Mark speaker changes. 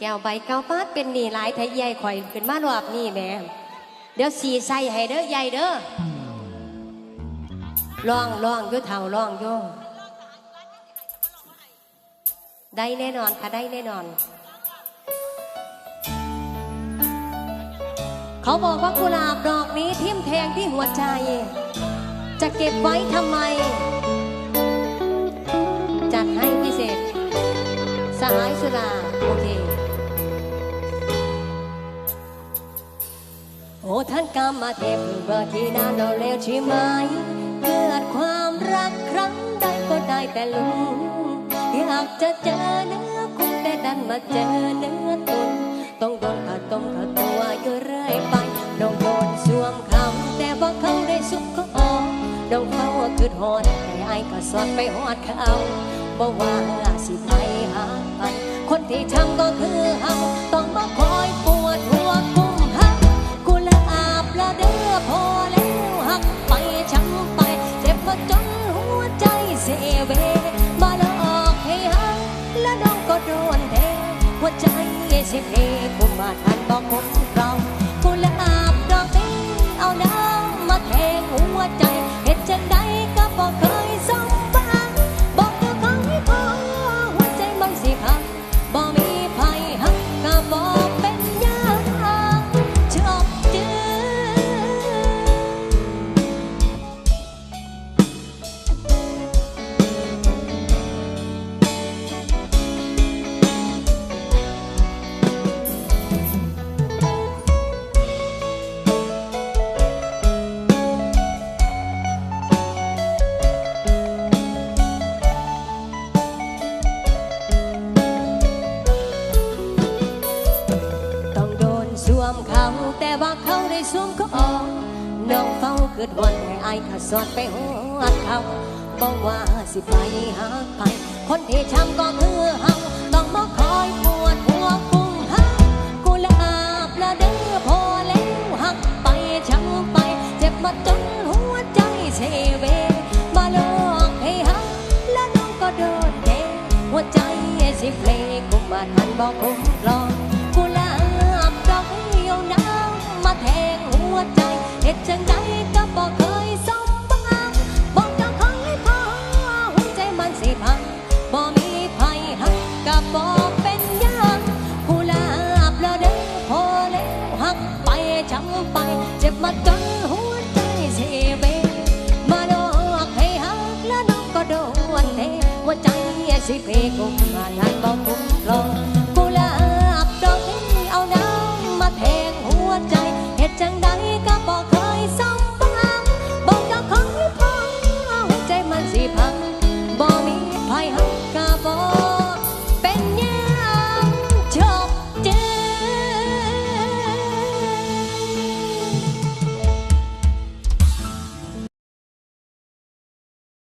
Speaker 1: แก้วใบเก้าปาดเป็นหนี่หลายไทยใหญ่ข่อยขึ้นมารอบนี่แม่เดี๋ยวสีใส่ให้เด้อใหญ่เด้อลองลองยุเท่าลองโยได้แน่นอนค่ะได้แน่นอน เขาบอกว่ากุหลาบดอกนี้ทิ่มแทงที่หัวใจ จะเก็บไว้ทำไม ท่านกรรมาเทพเบอร์ที่นานเราเลวใช่ไหมเกิดความรักครั้งใดก็ได้แต่ลุ้นอยากจะเจอเนื้อคุณแต่ดันมาเจอเนื้อตุนต้องโดนขาต้มขาตัวอยู่เรื่อยไปต้องโดนสวมเขาแต่ว่าเขาได้สุขก็ออกต้องเขาคือหอดแต่ไอ้ก็สอดไปหอดเขาบอกว่าสิไปหากันคนที่ทำก็คือเฮาต้องมาคอย เวมาหลอกให้หักและน้องก็โดนเทหัวใจสิเพกุมาทันบอกผมเรากุหลาบดอกนี้เอาน้ำมาแทงหัวใจเหตุจังใด วมเขาแต่ว่าเขาได้สวมก็ออกน้องเฝ้าเกิดวันให้อายขาสอดไปหัวเขาบอกว่าสิไปหาไปคนที่ช้ำก็คือเฮาต้องมาคอยปวดหัวกุมหากุหลาบละเด้อพอแล้วหักไปช้ำไป เจ็บมาจนหัวใจเสเว มาลอกให้หักและน้องก็โดนแทงหัวใจสิเพลงกุมมาทันบอกคุ้มครอง si pego, manan bom bom